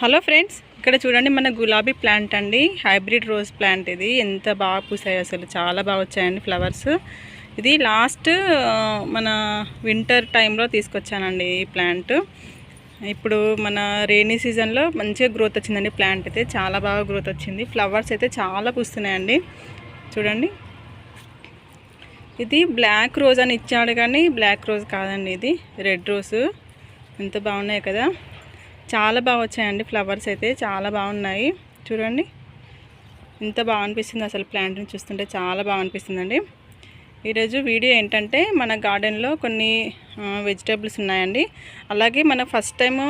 Hello friends ఇక్కడ చూడండి మన గులాబీ ప్లాంట్ అండి. హైబ్రిడ్ రోజ్ ప్లాంట్ ఇది. ఎంత బాగా పూసాయి అసలు. చాలా బాగా వచ్చాయండి ఫ్లవర్స్. ఇది లాస్ట్ మన వింటర్ టైంలో తీసుకొచ్చానండి ఈ ప్లాంట్. ఇప్పుడు మన రెయినీ సీజన్లో మంచిగా గ్రోత్ వచ్చిందండి ప్లాంట్ అయితే. చాలా బాగా గ్రోత్ వచ్చింది. ఫ్లవర్స్ అయితే చాలా పూస్తున్నాయండి. చూడండి. ఇది బ్లాక్ రోజ్ అని ఇచ్చాడు కానీ బ్లాక్ రోజ్ కాదండి ఇది. Red rose. ఎంత బాగున్నాయి కదా. చాలా బాగా వచ్చాయండి ఫ్లవర్స్ అయితే చాలా బాగున్నాయి. చూడండి. ఎంత బాగా అనిపిస్తుంది అసలు ప్లాంట్ని చూస్తుంటే చాలా బాగా అనిపిస్తుందండి. ఈరోజు వీడియో ఏంటంటే మన గార్డెన్లో కొన్ని వెజిటేబుల్స్ ఉన్నాయండి. అలాగే మన first time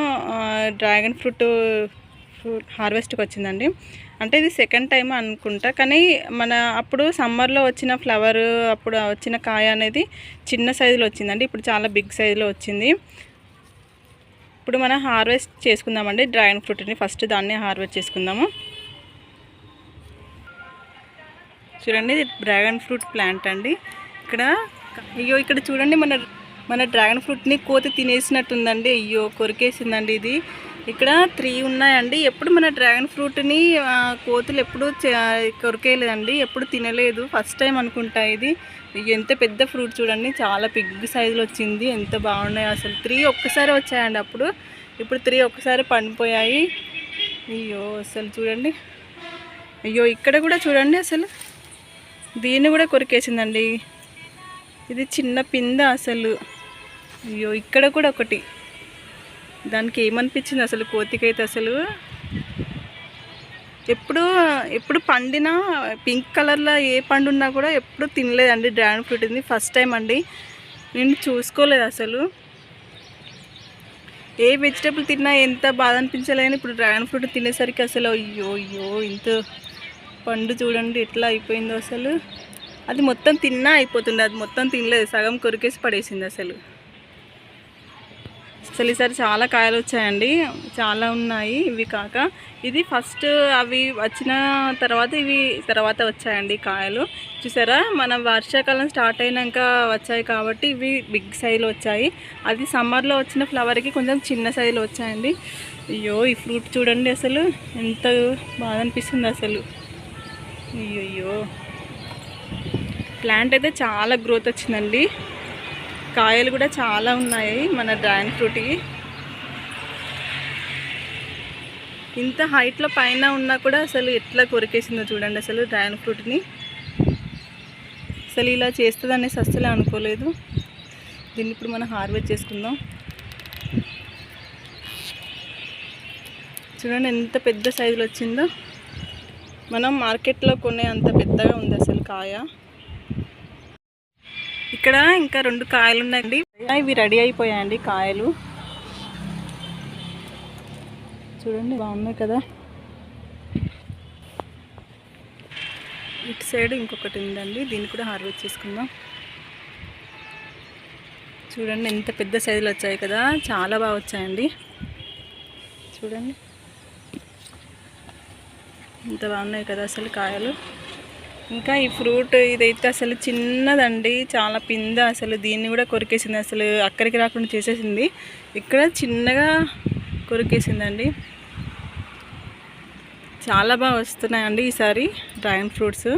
dragon fruit fruit హార్వెస్ట్కి వచ్చిందండి. అంటే ఇది సెకండ్ టైం అనుకుంటా కానీ మన అప్పుడు సమ్మర్లో వచ్చిన ఫ్లవర్ అప్పుడు వచ్చిన కాయ అనేది చిన్న సైజులో వచ్చిందండి. ఇప్పుడు చాలా బిగ్ సైజులో వచ్చింది. ఇప్పుడు మనం హార్వెస్ట్ చేసుకుందామండి. డ్రాగన్ ఫ్రూట్ని ఫస్ట్ దాన్ని హార్వెస్ట్ చేసుకుందాము. చూడండి డ్రాగన్ ఫ్రూట్ ప్లాంట్ అండి. ఇక్కడ అయ్యో ఇక్కడ చూడండి మన మన డ్రాగన్ ఫ్రూట్ని కోతి తినేసినట్టుందండి. అయ్యో కొరికేసిందండి ఇది. ఇక్కడ త్రీ ఉన్నాయండి. ఎప్పుడు మన డ్రాగన్ ఫ్రూట్ని కోతులు ఎప్పుడు కొరికేయలేదండి. ఎప్పుడు తినలేదు. ఫస్ట్ టైం అనుకుంటా ఇది. ఎంత పెద్ద ఫ్రూట్ చూడండి. చాలా పిగ్ సైజులో వచ్చింది. ఎంత బాగున్నాయి అసలు. త్రీ ఒక్కసారి వచ్చాయండి అప్పుడు. ఇప్పుడు త్రీ ఒక్కసారి పండిపోయాయి. అయ్యో అసలు చూడండి. అయ్యో ఇక్కడ కూడా చూడండి అసలు. దీన్ని కూడా కొరికేసిందండి. ఇది చిన్న పింద అసలు. అయ్యో ఇక్కడ కూడా ఒకటి. దానికి ఏమనిపించింది అసలు కోతికైతే అసలు? ఎప్పుడు ఎప్పుడు పండినా పింక్ కలర్లో ఏ పండు ఉన్నా కూడా ఎప్పుడు తినలేదండి డ్రాగన్ ఫ్రూట్ ఇది. ఫస్ట్ టైం అండి. నేను చూసుకోలేదు అసలు. ఏ వెజిటేబుల్ తిన్నా ఎంత బాధ అనిపించలేని ఇప్పుడు డ్రాగన్ ఫ్రూట్ తినేసరికి అసలు అయ్యో అయ్యో ఇంత పండు చూడండి ఎట్లా అయిపోయిందో అసలు. అది మొత్తం తిన్నా అయిపోతుంది. అది మొత్తం తినలేదు. సగం కొరికేసి పడేసింది అసలు. అసలు ఈసారి చాలా కాయలు వచ్చాయండి చాలా ఉన్నాయి ఇవి కాక. ఇది ఫస్ట్ అవి వచ్చిన తర్వాత ఇవి తర్వాత వచ్చాయండి కాయలు. చూసారా? మనం వర్షాకాలం స్టార్ట్ అయినాక వచ్చాయి కాబట్టి ఇవి బిగ్ సైజులో వచ్చాయి. అది సమ్మర్లో వచ్చిన ఫ్లవర్కి కొంచెం చిన్న సైజులో వచ్చాయండి. అయ్యో ఈ ఫ్రూట్ చూడండి అసలు. ఎంత బాధ అనిపిస్తుంది అసలు. అయ్యో ప్లాంట్ అయితే చాలా గ్రోత్ వచ్చిందండి. కాయలు కూడా చాలా ఉన్నాయి మన డ్రాగన్ ఫ్రూట్కి. ఇంత హైట్లో పైన ఉన్నా కూడా అసలు ఎట్లా కొరికేసిందో చూడండి అసలు డ్రాగన్ ఫ్రూట్ని. అసలు ఇలా చేస్తుంది అనేసి అస్సలే అనుకోలేదు. దీన్ని ఇప్పుడు మనం హార్వెస్ట్ చేసుకుందాం. చూడండి ఎంత పెద్ద సైజులో వచ్చిందో. మనం మార్కెట్లో కొనే అంత పెద్దగా ఉంది అసలు కాయ. ఇక్కడ ఇంకా రెండు కాయలు ఉన్నాయండి ఇవి రెడీ అయిపోయాయండి కాయలు. చూడండి బాగున్నాయి కదా. ఇటు సైడ్ ఇంకొకటి ఉందండి. దీన్ని కూడా హార్వెస్ట్ చేసుకుందాం. చూడండి ఎంత పెద్ద సైజులు వచ్చాయి కదా. చాలా బాగా వచ్చాయండి. చూడండి. ఎంత బాగున్నాయి కదా అసలు కాయలు. ఇంకా ఈ ఫ్రూట్ ఇదైతే అసలు చిన్నదండి చాలా పింద అసలు దీన్ని కూడా కొరికేసింది అసలు అక్కడికి రాకుండా చేసేసింది. ఇక్కడ చిన్నగా కొరికేసిందండి. చాలా బాగా వస్తున్నాయండి ఈసారి డ్రాగన్ ఫ్రూట్స్.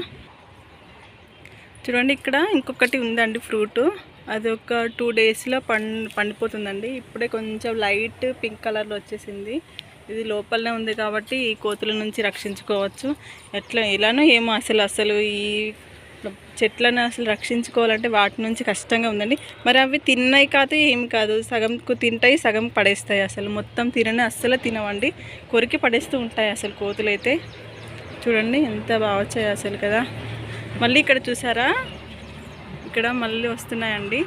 చూడండి ఇక్కడ ఇంకొకటి ఉందండి ఫ్రూట్. అది ఒక టూ డేస్లో పండి పండిపోతుందండి. ఇప్పుడే కొంచెం లైట్ పింక్ కలర్లో వచ్చేసింది. ఇది లోపలనే ఉంది కాబట్టి ఈ కోతుల నుంచి రక్షించుకోవచ్చు. ఎట్లా ఇలానో ఏమో అసలు అసలు ఈ చెట్లను అసలు రక్షించుకోవాలంటే వాటి నుంచి కష్టంగా ఉందండి. మరి అవి తిన్నాయి కాదు ఏం కాదు. సగంకు తింటాయి సగం పడేస్తాయి అసలు. మొత్తం తినని అస్సలు తినవండి. కొరికి పడేస్తూ ఉంటాయి అసలు కోతులు అయితే చూడండి ఎంత బాగా వచ్చాయి అసలు కదా. మళ్ళీ ఇక్కడ చూసారా? ఇక్కడ మళ్ళీ వస్తున్నాయండి.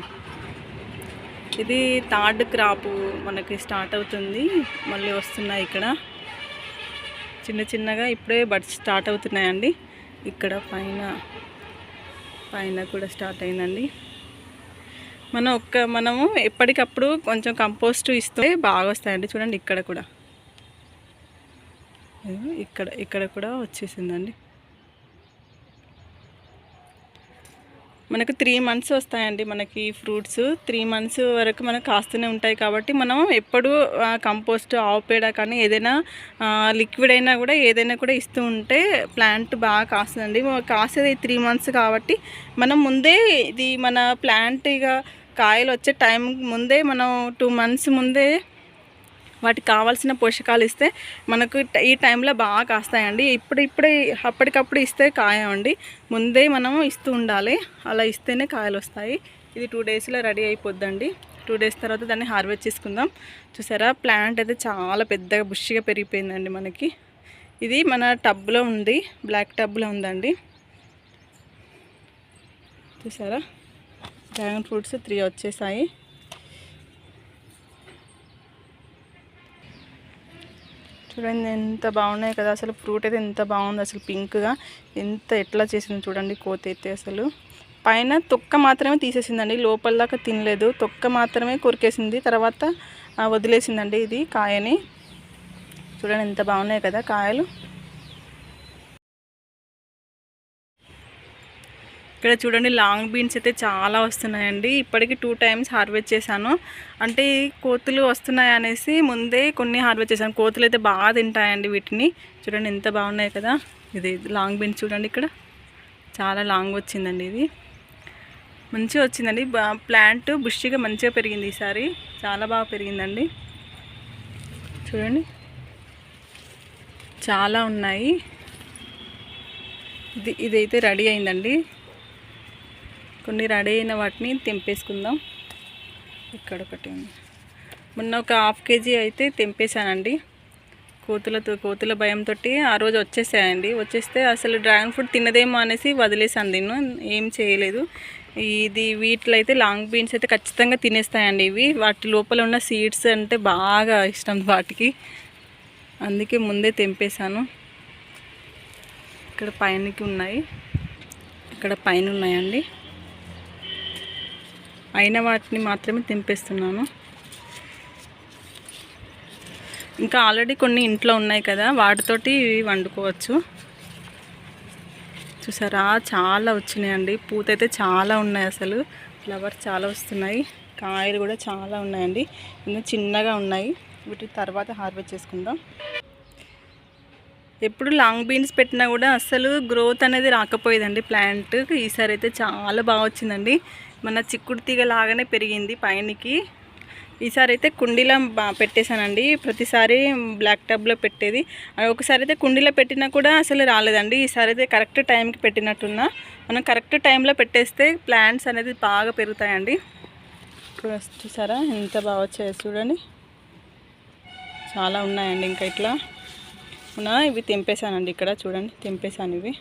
ఇది థర్డ్ క్రాప్ మనకి స్టార్ట్ అవుతుంది. మళ్ళీ వస్తున్నాయి ఇక్కడ. చిన్న చిన్నగా ఇప్పుడే బడ్స్ స్టార్ట్ అవుతున్నాయండి. ఇక్కడ పైన పైన కూడా స్టార్ట్ అయిందండి. మనం ఒక్క మనము ఎప్పటికప్పుడు కొంచెం కంపోస్ట్ ఇస్తే బాగా వస్తాయండి. చూడండి ఇక్కడ కూడా. ఇక్కడ ఇక్కడ కూడా వచ్చేసిందండి. మనకు త్రీ మంత్స్ వస్తాయండి మనకి ఫ్రూట్స్ త్రీ మంత్స్ వరకు మనకు కాస్తూనే ఉంటాయి కాబట్టి మనం ఎప్పుడు కంపోస్ట్ ఆవు పేడ కానీ ఏదైనా లిక్విడ్ అయినా కూడా ఏదైనా కూడా ఇస్తూ ఉంటే ప్లాంట్ బాగా కాస్తుందండి. కాసేది త్రీ మంత్స్ కాబట్టి మనం ముందే ఇది మన ప్లాంట్ ఇక కాయలు వచ్చే టైం ముందే మనం టూ మంత్స్ ముందే వాటికి కావాల్సిన పోషకాలు ఇస్తే మనకు ఈ టైంలో బాగా కాస్తాయండి. ఇప్పుడు ఇప్పుడే అప్పటికప్పుడు ఇస్తే కాయండి. ముందే మనం ఇస్తూ ఉండాలి. అలా ఇస్తేనే కాయలు వస్తాయి. ఇది టూ డేస్లో రెడీ అయిపోద్దండి. టూ డేస్ తర్వాత దాన్ని హార్వెస్ట్ చేసుకుందాం. చూసారా? ప్లాంట్ అయితే చాలా పెద్దగా బుష్గా పెరిగిపోయిందండి మనకి. ఇది మన టబ్లో ఉంది. బ్లాక్ టబ్లో ఉందండి. చూసారా? డ్రాగన్ ఫ్రూట్స్ త్రీ వచ్చేసాయి. చూడండి ఎంత బాగున్నాయి కదా. అసలు ఫ్రూట్ అయితే ఎంత బాగుంది అసలు పింక్గా. ఎంత ఎట్లా చేసింది చూడండి కోత అయితే అసలు. పైన తొక్క మాత్రమే తీసేసిందండి లోపల దాకా తినలేదు. తొక్క మాత్రమే కొరికేసింది తర్వాత వదిలేసిందండి ఇది కాయని. చూడండి ఎంత బాగున్నాయి కదా కాయలు. ఇక్కడ చూడండి లాంగ్ బీన్స్ అయితే చాలా వస్తున్నాయండి. ఇప్పటికి టూ టైమ్స్ హార్వెస్ట్ చేశాను. అంటే కోతులు వస్తున్నాయి అనేసి ముందే కొన్ని హార్వెస్ట్ చేశాను. కోతులు అయితే బాగా తింటాయండి వీటిని. చూడండి ఎంత బాగున్నాయి కదా. ఇది లాంగ్ బీన్స్ చూడండి ఇక్కడ. చాలా లాంగ్ వచ్చిందండి ఇది. మంచిగా వచ్చిందండి. ప్లాంట్ బుష్గా మంచిగా పెరిగింది ఈసారి. చాలా బాగా పెరిగిందండి. చూడండి. చాలా ఉన్నాయి. ఇది ఇదైతే రెడీ అయిందండి. కొన్ని రెడీ అయిన వాటిని తెంపేసుకుందాం. ఇక్కడ ఒకటి ఉంది. మొన్న ఒక హాఫ్ కేజీ అయితే తెంపేశానండి. కోతులతో కోతుల భయంతో ఆ రోజు వచ్చేసాయండి. వచ్చేస్తే అసలు డ్రాగన్ ఫ్రూట్ తినదేమో అనేసి వదిలేసాను దీన్ని ఏం చేయలేదు. ఇది వీటిలో అయితే లాంగ్ బీన్స్ అయితే ఖచ్చితంగా తినేస్తాయండి ఇవి. వాటి లోపల ఉన్న సీడ్స్ అంటే బాగా ఇష్టం వాటికి. అందుకే ముందే తెంపేశాను. ఇక్కడ పైనకి ఉన్నాయి. ఇక్కడ పైన ఉన్నాయండి. అయిన వాటిని మాత్రమే తెంపేస్తున్నాను. ఇంకా ఆల్రెడీ కొన్ని ఇంట్లో ఉన్నాయి కదా వాటితోటి వండుకోవచ్చు. చూసారా? చాలా వచ్చినాయండి. పూత అయితే చాలా ఉన్నాయి అసలు. ఫ్లవర్స్ చాలా వస్తున్నాయి. కాయలు కూడా చాలా ఉన్నాయండి. ఇంకా చిన్నగా ఉన్నాయి. వీటి తర్వాత హార్వెస్ట్ చేసుకుందాం. ఎప్పుడు లాంగ్ బీన్స్ పెట్టినా కూడా అసలు గ్రోత్ అనేది రాకపోయేదండి ప్లాంట్. ఈసారి అయితే చాలా బాగా వచ్చిందండి. మన చిక్కుడు తీగ లాగానే పెరిగింది పైనకి. ఈసారి అయితే కుండీలో పెట్టేశానండి. ప్రతిసారి బ్లాక్ టబ్లో పెట్టేది. ఒకసారి అయితే కుండీలో పెట్టినా కూడా అసలు రాలేదండి. ఈసారి అయితే కరెక్ట్ టైంకి పెట్టినట్టున్నా. మనం కరెక్ట్ టైంలో పెట్టేస్తే ప్లాంట్స్ అనేది బాగా పెరుగుతాయండి. ఇప్పుడు చూసారా? ఎంత బాగా వచ్చాయో చూడండి. చాలా ఉన్నాయండి ఇంకా ఇట్లా. ఇవి తెంపేశానండి ఇక్కడ చూడండి. తెంపేశాను ఇవి.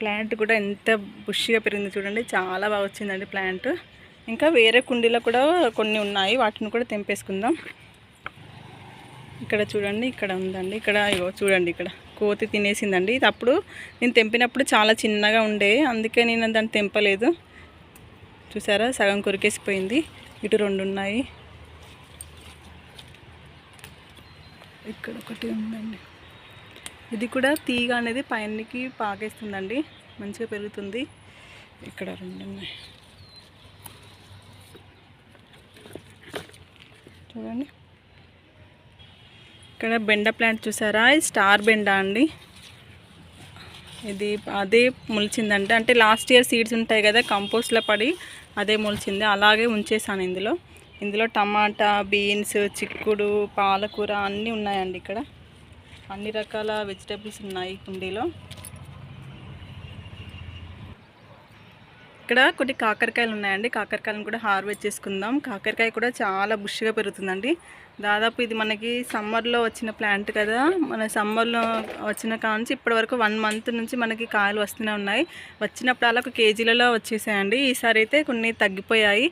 ప్లాంట్ కూడా ఎంత బుష్గా పెరిగింది చూడండి. చాలా బాగా వచ్చిందండి ప్లాంట్. ఇంకా వేరే కుండీలో కూడా కొన్ని ఉన్నాయి. వాటిని కూడా తెంపేసుకుందాం. ఇక్కడ చూడండి ఇక్కడ ఉందండి. ఇక్కడ ఇగో చూడండి ఇక్కడ కోతి తినేసిందండి. ఇది అప్పుడు నేను తెంపినప్పుడు చాలా చిన్నగా ఉండే. అందుకే నేను దాన్ని తెంపలేదు. చూసారా? సగం కొరికేసిపోయింది. ఇటు రెండు ఉన్నాయి. ఇక్కడ ఒకటి ఉందండి. ఇది కూడా తీగ అనేది పైనకి పాకేస్తుందండి. మంచిగా పెరుగుతుంది. ఇక్కడ రెండు ఉన్నాయి. చూడండి. ఇక్కడ బెండ ప్లాంట్ చూసారా? స్టార్ బెండ అండి. ఇది అదే మొలిచిందంటే. అంటే లాస్ట్ ఇయర్ సీడ్స్ ఉంటాయి కదా కంపోస్ట్లో పడి అదే మొలిచింది. అలాగే ఉంచేసాను ఇందులో. ఇందులో టమాటా బీన్స్ చిక్కుడు పాలకూర అన్నీ ఉన్నాయండి ఇక్కడ. అన్ని రకాల వెజిటేబుల్స్ ఉన్నాయి కుండీలో. ఇక్కడ కొన్ని కాకరకాయలు ఉన్నాయండి. కాకరకాయలను కూడా హార్వెస్ట్ చేసుకుందాం. కాకరకాయ కూడా చాలా బుష్గా పెరుగుతుందండి. దాదాపు ఇది మనకి సమ్మర్లో వచ్చిన ప్లాంట్ కదా. మన సమ్మర్లో వచ్చిన కానుంచి ఇప్పటి వరకు వన్ మంత్ నుంచి మనకి కాయలు వస్తూనే ఉన్నాయి. వచ్చినప్పుడు అలా ఒక కేజీలలో వచ్చేసాయండి. ఈసారి అయితే కొన్ని తగ్గిపోయాయి.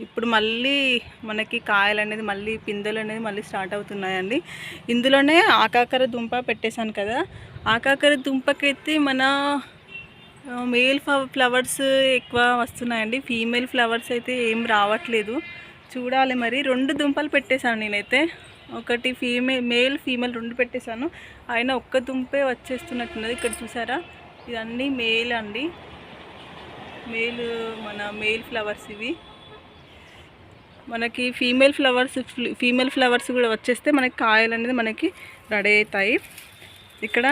ఇప్పుడు మళ్ళీ మనకి కాయలు అనేది మళ్ళీ పిందెలు అనేది మళ్ళీ స్టార్ట్ అవుతున్నాయండి. ఇందులోనే ఆకాకర దుంప పెట్టేశాను కదా. ఆకాకర దుంపకైతే మన మేల్ ఫ్లవర్స్ ఎక్కువ వస్తున్నాయండి. ఫీమేల్ ఫ్లవర్స్ అయితే ఏం రావట్లేదు. చూడాలి మరి. రెండు దుంపలు పెట్టేశాను నేనైతే. ఒకటి ఫీమేల్ మేల్ ఫీమేల్ రెండు పెట్టేశాను. ఆయన ఒక్క దుంపే వచ్చేస్తున్నట్టున్నది. ఇక్కడ చూసారా? ఇదన్నీ మేల్ అండి. మేల్ మన మేల్ ఫ్లవర్స్ ఇవి. మనకి ఫీమేల్ ఫ్లవర్స్ ఫీమేల్ ఫ్లవర్స్ కూడా వచ్చేస్తే మనకి కాయలు అనేది మనకి రెడీ అవుతాయి. ఇక్కడ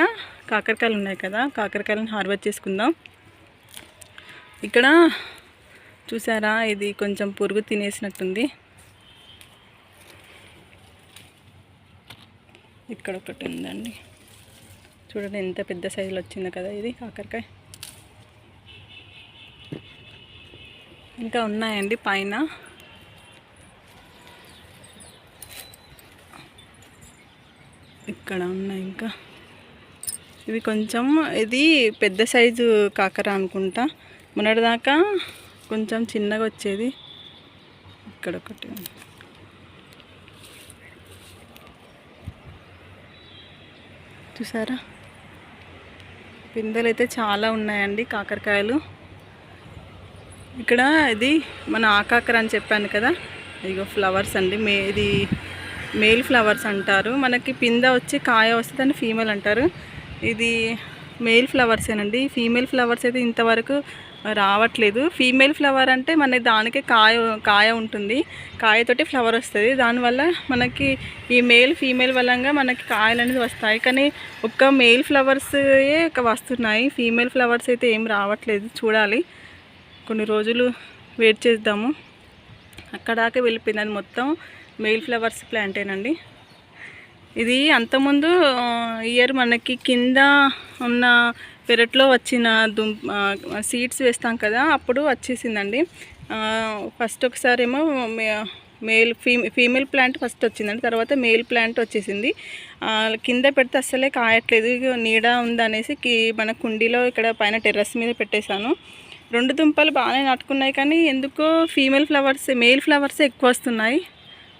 కాకరకాయలు ఉన్నాయి కదా కాకరకాయలను హార్వెస్ట్ చేసుకుందాం. ఇక్కడ చూసారా ఇది కొంచెం పురుగు తినేసినట్టుంది. ఇక్కడ ఒకటి ఉందండి. చూడండి ఎంత పెద్ద సైజులో వచ్చిందో కదా ఇది కాకరకాయ. ఇంకా ఉన్నాయండి పైన. ఇక్కడ ఉన్నాయి ఇంకా. ఇవి కొంచెం ఇది పెద్ద సైజు కాకర అనుకుంటా. మొన్నటిదాకా కొంచెం చిన్నగా వచ్చేది. ఇక్కడ ఒకటి చూసారా? పిందెలు అయితే చాలా ఉన్నాయండి కాకరకాయలు. ఇక్కడ ఇది మన ఆకాకర అని చెప్పాను కదా. ఇదిగో ఫ్లవర్స్ అండి. మే ఇది మేల్ ఫ్లవర్స్ అంటారు. మనకి పింద వచ్చి కాయ వస్తే దాన్ని ఫీమేల్ అంటారు. ఇది మేల్ ఫ్లవర్సేనండి ఫీమేల్ ఫ్లవర్స్ అయితే ఇంతవరకు రావట్లేదు. ఫీమేల్ ఫ్లవర్ అంటే మన దానికే కాయ కాయ ఉంటుంది. కాయతోటి ఫ్లవర్ వస్తుంది. దానివల్ల మనకి ఈ మేల్ ఫీమేల్ వలంగా మనకి కాయలు అనేది వస్తాయి. కానీ ఒక్క మేల్ ఫ్లవర్సే వస్తున్నాయి. ఫీమేల్ ఫ్లవర్స్ అయితే ఏం రావట్లేదు. చూడాలి. కొన్ని రోజులు వెయిట్ చేద్దాము. అక్కడాకే వెళ్ళిపోయింది అది మొత్తం. మెయిల్ ఫ్లవర్స్ ప్లాంటేనండి. ఇది అంతకుముందు ఇయర్ మనకి కింద ఉన్న పెరట్లో వచ్చిన దుం సీడ్స్ వేస్తాం కదా అప్పుడు వచ్చేసిందండి. ఫస్ట్ ఒకసారి ఏమో male fee female plant first వచ్చిందండి తర్వాత మేల్ ప్లాంట్ వచ్చేసింది. కింద పెడితే అస్సలే కాయట్లేదు నీడ ఉందనేసి కి మన కుండీలో ఇక్కడ పైన టెర్రస్ మీద పెట్టేశాను. రెండు దుంపలు బాగానే నాటుకున్నాయి కానీ ఎందుకో ఫీమేల్ ఫ్లవర్స్ మేల్ ఫ్లవర్స్ ఎక్కువ వస్తున్నాయి.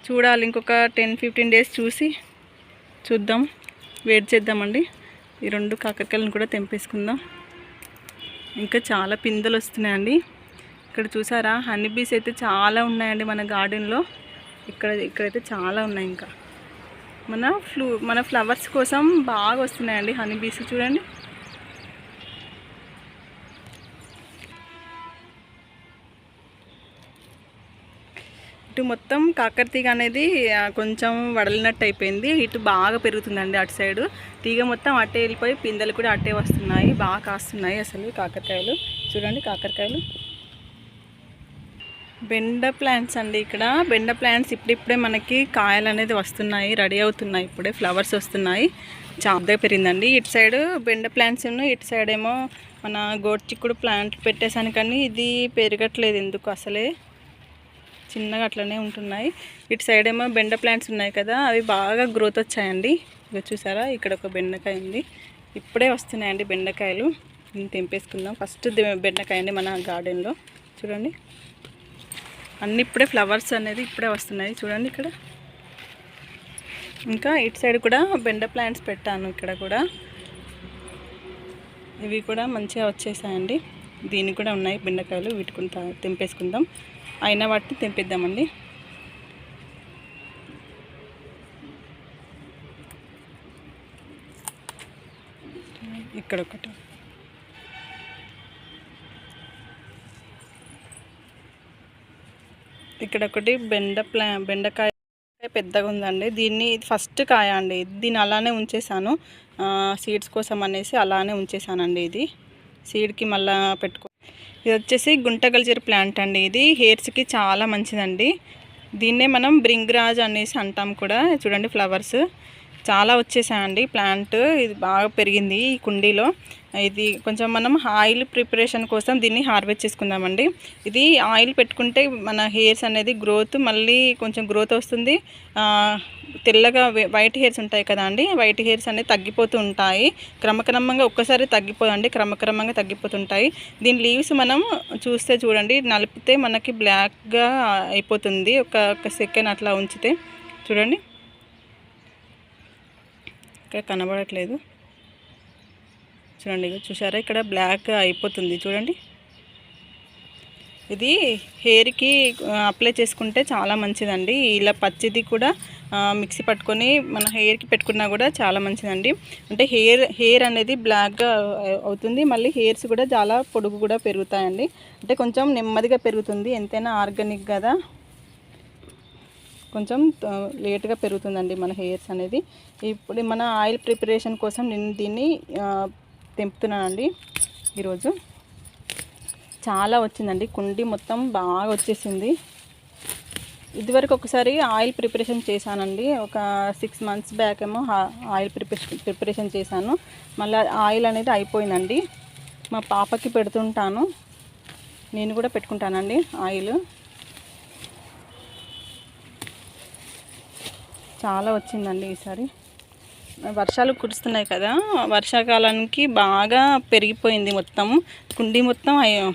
చూడాలి ఇంకొక టెన్ ఫిఫ్టీన్ డేస్ చూసి చూద్దాం. వెయిట్ చేద్దామండి. ఈ రెండు కాకరకాయలను కూడా తెంపేసుకుందాం. ఇంకా చాలా పిందెలు వస్తున్నాయండి. ఇక్కడ చూసారా? హనీ బీస్ అయితే చాలా ఉన్నాయండి మన గార్డెన్లో ఇక్కడ ఇక్కడైతే చాలా ఉన్నాయి ఇంకా. మన ఫ్లూ మన ఫ్లవర్స్ కోసం బాగా వస్తున్నాయండి హనీ బీస్ చూడండి. ఇటు మొత్తం కాకర తీగ అనేది కొంచెం వడలినట్టు అయిపోయింది. ఇటు బాగా పెరుగుతుందండి అటు సైడు. తీగ మొత్తం అట్టే వెళ్ళిపోయి పిందెలు కూడా అట్టే వస్తున్నాయి. బాగా కాస్తున్నాయి అసలు కాకరకాయలు. చూడండి కాకరకాయలు. బెండ ప్లాంట్స్ అండి ఇక్కడ. బెండ ప్లాంట్స్ ఇప్పుడిప్పుడే మనకి కాయలు అనేది వస్తున్నాయి. రెడీ అవుతున్నాయి ఇప్పుడే. ఫ్లవర్స్ వస్తున్నాయి. చాలా పెరిగిందండి. ఇటు సైడ్ బెండ ప్లాంట్స్ ఉన్నాయి. ఇటు సైడ్ ఏమో మన గోడ్చిక్కుడు ప్లాంట్ పెట్టేశాను కానీ ఇది పెరగట్లేదు ఎందుకు అసలే. చిన్నగా అట్లనే ఉంటున్నాయి. ఇటు సైడ్ ఏమో బెండ ప్లాంట్స్ ఉన్నాయి కదా అవి బాగా గ్రోత్ వచ్చాయండి. ఇక చూసారా? ఇక్కడ ఒక బెండకాయ ఉంది. ఇప్పుడే వస్తున్నాయండి బెండకాయలు. దీన్ని తెంపేసుకుందాం. ఫస్ట్ బెండకాయ అండి మన గార్డెన్లో. చూడండి. అన్ని ఇప్పుడే ఫ్లవర్స్ అనేది ఇప్పుడే వస్తున్నాయి. చూడండి ఇక్కడ. ఇంకా ఇటు సైడ్ కూడా బెండ ప్లాంట్స్ పెట్టాను ఇక్కడ కూడా. ఇవి కూడా మంచిగా వచ్చేసాయండి. దీనికి కూడా ఉన్నాయి బెండకాయలు వీటికి తెంపేసుకుందాం. అయిన వాటిని తెంపిద్దామండి. ఇక్కడ ఒకటి. ఇక్కడ ఒకటి బెండ ప్లా బెండకాయ పెద్దగా ఉందండి. దీన్ని ఫస్ట్ కాయ అండి. దీన్ని అలానే ఉంచేసాను సీడ్స్ కోసం అనేసి అలానే ఉంచేసానండి ఇది. సీడ్కి మళ్ళా పెట్టుకో ఇది వచ్చేసి గుంటగల్జర్ ప్లాంట్ అండి ఇది. హెయిర్స్కి చాలా మంచిదండి. దీన్నే మనం బ్రింగ్రాజ్ అనేసి అంటాం కూడా. చూడండి ఫ్లవర్స్. చాలా వచ్చేసాయండి. ప్లాంట్ ఇది బాగా పెరిగింది ఈ కుండీలో. ఇది కొంచెం మనం ఆయిల్ ప్రిపరేషన్ కోసం దీన్ని హార్వెస్ట్ చేసుకుందామండి. ఇది ఆయిల్ పెట్టుకుంటే మన హెయిర్స్ అనేది గ్రోత్ మళ్ళీ కొంచెం గ్రోత్ వస్తుంది. తెల్లగా వైట్ హెయిర్స్ ఉంటాయి కదా అండి. వైట్ హెయిర్స్ అనేవి తగ్గిపోతూ ఉంటాయి. క్రమక్రమంగా ఒక్కసారి తగ్గిపోదండి. క్రమక్రమంగా తగ్గిపోతుంటాయి. దీని లీవ్స్ మనం చూస్తే చూడండి. నలిపితే మనకి బ్లాక్గా అయిపోతుంది. ఒక ఒక సెకండ్ అట్లా ఉంచితే. చూడండి. ఇక్కడ కనబడట్లేదు. చూడండి చూసారా ఇక్కడ బ్లాక్ అయిపోతుంది. చూడండి. ఇది హెయిర్కి అప్లై చేసుకుంటే చాలా మంచిదండి. ఇలా పచ్చిది కూడా మిక్సీ పట్టుకొని మన హెయిర్కి పెట్టుకున్నా కూడా చాలా మంచిదండి. అంటే హెయిర్ హెయిర్ అనేది బ్లాక్గా అవుతుంది. మళ్ళీ హెయిర్స్ కూడా చాలా పొడుగు కూడా పెరుగుతాయండి. అంటే కొంచెం నెమ్మదిగా పెరుగుతుంది. ఎంతైనా ఆర్గానిక్ కదా. కొంచెం లేట్గా పెరుగుతుందండి మన హెయిర్స్ అనేది. ఇప్పుడు మన ఆయిల్ ప్రిపరేషన్ కోసం నేను దీన్ని తెంపుతున్నానండి ఈరోజు. చాలా వచ్చిందండి. కుండి మొత్తం బాగా వచ్చేసింది. ఇదివరకు ఒకసారి ఆయిల్ ప్రిపరేషన్ చేశానండి. ఒక సిక్స్ మంత్స్ బ్యాక్ ఏమో ఆయిల్ ప్రిపరేషన్ ప్రిపరేషన్ చేశాను. మళ్ళీ ఆయిల్ అనేది అయిపోయిందండి. మా పాపకి పెడుతుంటాను. నేను కూడా పెట్టుకుంటానండి ఆయిల్. చాలా వచ్చిందండి ఈసారి. వర్షాలు కురుస్తున్నాయి కదా వర్షాకాలానికి బాగా పెరిగిపోయింది మొత్తం. కుండీ మొత్తం అయ్య-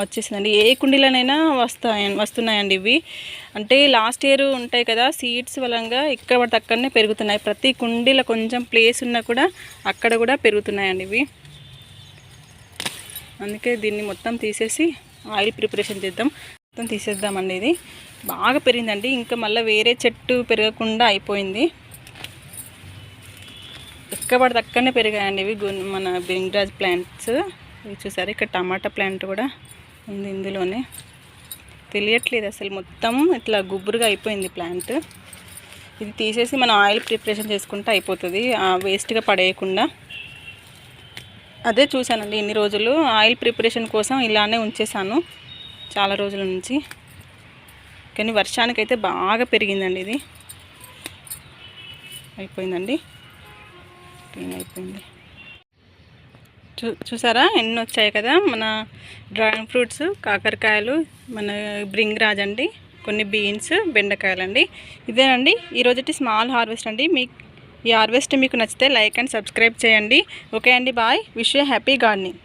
వచ్చేసిందండి. ఏ కుండీలనైనా వస్తాయి వస్తున్నాయండి ఇవి. అంటే లాస్ట్ ఇయర్ ఉంటాయి కదా సీడ్స్ వలంగా ఇక్కడ పడితే అక్కడనే పెరుగుతున్నాయి. ప్రతి కుండీలో కొంచెం ప్లేస్ ఉన్నా కూడా అక్కడ కూడా పెరుగుతున్నాయండి ఇవి. అందుకే దీన్ని మొత్తం తీసేసి ఆయిల్ ప్రిపరేషన్ చేద్దాం. మొత్తం తీసేద్దామండి ఇది. బాగా పెరిగిందండి. ఇంకా మళ్ళీ వేరే చెట్టు పెరగకుండా అయిపోయింది. ఎక్కడ అక్కడనే పెరిగాయండి ఇవి మన బింగ్రాజ్ ప్లాంట్స్. ఇవి చూసారు? ఇక్కడ టమాటా ప్లాంట్ కూడా ఉంది ఇందులోనే. తెలియట్లేదు అసలు మొత్తం ఇట్లా గుబురుగా అయిపోయింది ప్లాంట్. ఇది తీసేసి మనం ఆయిల్ ప్రిపరేషన్ చేసుకుంటే అయిపోతుంది. వేస్ట్గా పడేయకుండా. అదే చూశానండి ఇన్ని రోజులు. ఆయిల్ ప్రిపరేషన్ కోసం ఇలానే ఉంచేసాను. చాలా రోజుల నుంచి. కానీ వర్షానికైతే బాగా పెరిగిందండి ఇది. అయిపోయిందండి. క్లీన్ అయిపోయింది. చూ చూసారా? ఎన్ని వచ్చాయి కదా? మన డ్రాగన్ ఫ్రూట్స్ కాకరకాయలు మన బ్రింగ్ రాజ్ అండి కొన్ని బీన్స్ బెండకాయలు ఇదేనండి. ఈరోజుటి స్మాల్ హార్వెస్ట్ అండి. మీకు ఈ హార్వెస్ట్ మీకు నచ్చితే లైక్ అండ్ సబ్స్క్రైబ్ చేయండి. ఓకే అండి bye. Wish you happy gardening.